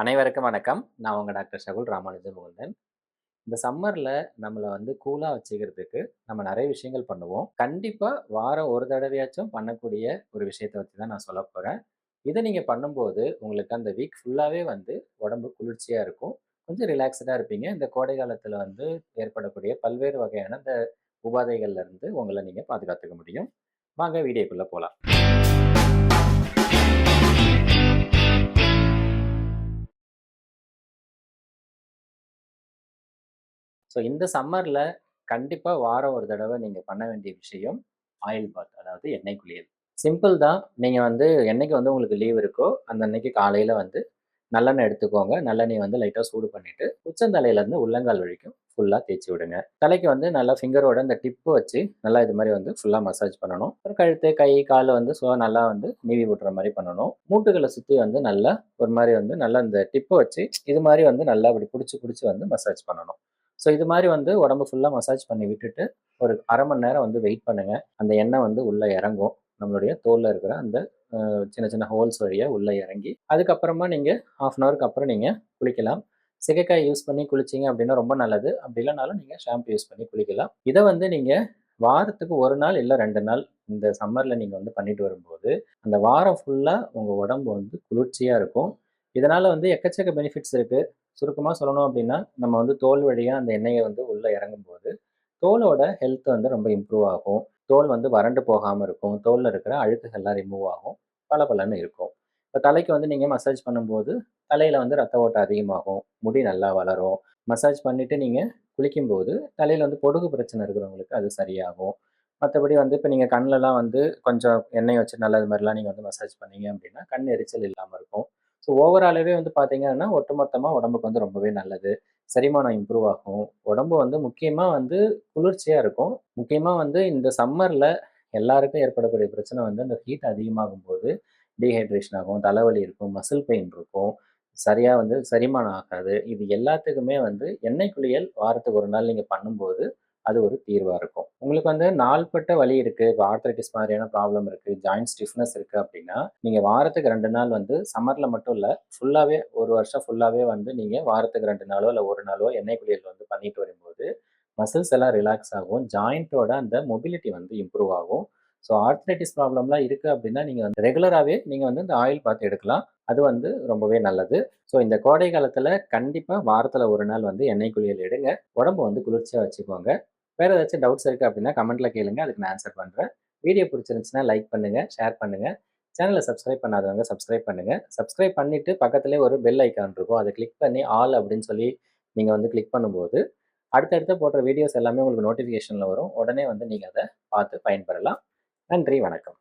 அனைவருக்கும் வணக்கம். நான் உங்கள் டாக்டர் ஷகுல் ராமானுஜன் முகுந்தன். இந்த சம்மரில் நம்மளை வந்து கூலாக வச்சுக்கிறதுக்கு நம்ம நிறைய விஷயங்கள் பண்ணுவோம். கண்டிப்பாக வாரம் ஒரு தடவையாச்சும் பண்ணக்கூடிய ஒரு விஷயத்தை வச்சு தான் நான் சொல்ல போகிறேன் இதை நீங்கள் பண்ணும்போது உங்களுக்கு அந்த வீக் ஃபுல்லாகவே வந்து உடம்பு குளிர்ச்சியாக இருக்கும். கொஞ்சம் ரிலாக்ஸ்டாக இருப்பீங்க. இந்த கோடை காலத்தில் வந்து ஏற்படக்கூடிய பல்வேறு வகையான இந்த உபாதைகள்ல இருந்து உங்களை நீங்கள் பாதுகாத்துக்க முடியும். வாங்க வீடியோக்குள்ளே போகலாம் ஸோ இந்த சம்மரில் கண்டிப்பாக வாரம் ஒரு தடவை நீங்கள் பண்ண வேண்டிய விஷயம் ஆயில் பாத் அதாவது எண்ணெய் குளியல். சிம்பிள் தான். நீங்கள் வந்து என்னைக்கு வந்து உங்களுக்கு லீவ் இருக்கோ அந்த அன்னைக்கு காலையில் வந்து நல்லெண்ணெய் எடுத்துக்கோங்க. நல்லெண்ணெய் வந்து லைட்டாக சூடு பண்ணிவிட்டு உச்சந்தலையிலேருந்து உள்ளங்கால் வரைக்கும் ஃபுல்லாக தேய்ச்சி விடுங்க. தலைக்கு வந்து நல்லா ஃபிங்கரோட அந்த டிப்பு வச்சு நல்லா இது மாதிரி வந்து ஃபுல்லாக மசாஜ் பண்ணணும். அப்புறம் கழுத்து கை கால் வந்து ஸோ நல்லா வந்து நீவி விட்டுற மாதிரி பண்ணணும். மூட்டுகளை சுற்றி வந்து நல்லா ஒரு மாதிரி வந்து நல்லா அந்த டிப்பை வச்சு இது மாதிரி வந்து நல்லா அப்படி பிடிச்சி பிடிச்சி வந்து மசாஜ் பண்ணணும். ஸோ இது மாதிரி வந்து உடம்பு ஃபுல்லாக மசாஜ் பண்ணி விட்டுட்டு ஒரு அரை மணி நேரம் வந்து வெயிட் பண்ணுங்கள் அந்த எண்ணெய் வந்து உள்ளே இறங்கும். நம்மளுடைய தோலில் இருக்கிற அந்த சின்ன சின்ன ஹோல்ஸ் வழியாக உள்ளே இறங்கி அதுக்கப்புறமா நீங்கள் ஆஃப் அன் ஹவருக்கு அப்புறம் நீங்கள் குளிக்கலாம். சிகைக்காய் யூஸ் பண்ணி குளிச்சிங்க அப்படின்னா ரொம்ப நல்லது. அப்படி இல்லைனாலும் நீங்கள் ஷாம்பு யூஸ் பண்ணி குளிக்கலாம். இதை வந்து நீங்கள் வாரத்துக்கு ஒரு நாள் இல்லை ரெண்டு நாள் இந்த சம்மரில் நீங்கள் வந்து பண்ணிட்டு வரும்போது அந்த வாரம் ஃபுல்லாக உங்கள் உடம்பு வந்து குளிர்ச்சியாக இருக்கும். இதனால் வந்து எக்கச்சக்க பெனிஃபிட்ஸ் இருக்குது சுருக்கமாக சொல்லணும் அப்படின்னா நம்ம வந்து தோல் வழியாக அந்த எண்ணெயை வந்து உள்ளே இறங்கும்போது தோலோட ஹெல்த் வந்து ரொம்ப இம்ப்ரூவ் ஆகும். தோல் வந்து வறண்டு போகாமல் இருக்கும். தோலில் இருக்கிற அழுக்குகள்லாம் ரிமூவ் ஆகும். பல பலன்னு இருக்கும். இப்போ தலைக்கு வந்து நீங்கள் மசாஜ் பண்ணும்போது தலையில் வந்து ரத்த ஓட்டம் அதிகமாகும். முடி நல்லா வளரும். மசாஜ் பண்ணிவிட்டு நீங்கள் குளிக்கும்போது தலையில் வந்து பொடுகு பிரச்சனை இருக்கிறவங்களுக்கு அது சரியாகும். மற்றபடி வந்து இப்போ நீங்கள் கண்ணிலலாம் வந்து கொஞ்சம் எண்ணெய் வச்சு நல்லது மாதிரிலாம் நீங்கள் வந்து மசாஜ் பண்ணீங்க அப்படின்னா கண் எரிச்சல் இல்லாமல் இருக்கும். ஸோ ஓவராலாகவே வந்து பார்த்தீங்கன்னா ஒட்டுமொத்தமாக உடம்புக்கு வந்து ரொம்பவே நல்லது. செரிமானம் இம்ப்ரூவ் ஆகும். உடம்பு வந்து முக்கியமாக வந்து குளிர்ச்சியாக இருக்கும். முக்கியமாக வந்து இந்த சம்மரில் எல்லாருக்கும் ஏற்படக்கூடிய பிரச்சனை வந்து அந்த ஹீட் அதிகமாகும் போது டீஹைட்ரேஷன் ஆகும் தலைவலி இருக்கும் மசில் பெயின் இருக்கும். சரியாக வந்து செரிமானம் ஆகாது. இது எல்லாத்துக்குமே வந்து எண்ணெய் குளியல் வாரத்துக்கு ஒரு நாள் நீங்கள் பண்ணும்போது அது ஒரு தீர்வாக இருக்கும். உங்களுக்கு வந்து நாள்பட்ட வலி இருக்குது இப்போ ஆர்த்தரைட்டிஸ் மாதிரியான ப்ராப்ளம் இருக்குது ஜாயின்ட் ஸ்டிஃப்னஸ் இருக்குது அப்படின்னா நீங்கள் வாரத்துக்கு ரெண்டு நாள் வந்து சம்மரில் மட்டும் இல்லை ஃபுல்லாகவே ஒரு வருஷம் ஃபுல்லாகவே வந்து நீங்கள் வாரத்துக்கு ரெண்டு நாளோ இல்லை ஒரு நாளோ எண்ணெய் குளியல் வந்து பண்ணிட்டு வரும்போது மசில்ஸ் எல்லாம் ரிலாக்ஸ் ஆகும் ஜாயிண்ட்டோட அந்த மொபிலிட்டி வந்து இம்ப்ரூவ் ஆகும். ஸோ ஆர்த்தரைட்டிஸ் ப்ராப்ளம்லாம் இருக்குது அப்படின்னா நீங்கள் வந்து ரெகுலராகவே நீங்கள் வந்து இந்த ஆயில் பார்த்து எடுக்கலாம். அது வந்து ரொம்பவே நல்லது. ஸோ இந்த கோடை காலத்தில் கண்டிப்பாக வாரத்தில் ஒரு நாள் வந்து எண்ணெய் குளியல் எடுங்க. உடம்பு வந்து குளிர்ச்சியாக வச்சுக்கோங்க. வேறு ஏதாச்சும் டவுட்ஸ் இருக்குது அப்படின்னா கமெண்ட்டில் கேளுங்க. அதுக்கு நான் ஆன்சர் பண்ணுறேன் வீடியோ பிடிச்சிருந்துச்சுன்னா லைக் பண்ணுங்கள் ஷேர் பண்ணுங்கள் சேனலை சப்ஸ்கிரைப் பண்ணாதவங்க சப்ஸ்கிரைப் பண்ணுங்கள் சப்ஸ்கிரைப் பண்ணிவிட்டு பக்கத்துலேயே ஒரு பெல் ஐக்கான் இருக்கும். அதை கிளிக் பண்ணி ஆல் அப்படின்னு சொல்லி நீங்கள் வந்து கிளிக் பண்ணும்போது அடுத்தடுத்து போடுற வீடியோஸ் எல்லாமே உங்களுக்கு நோட்டிஃபிகேஷனில் வரும். உடனே வந்து நீங்கள் அதை பார்த்து பயன்பெறலாம். நன்றி வணக்கம்.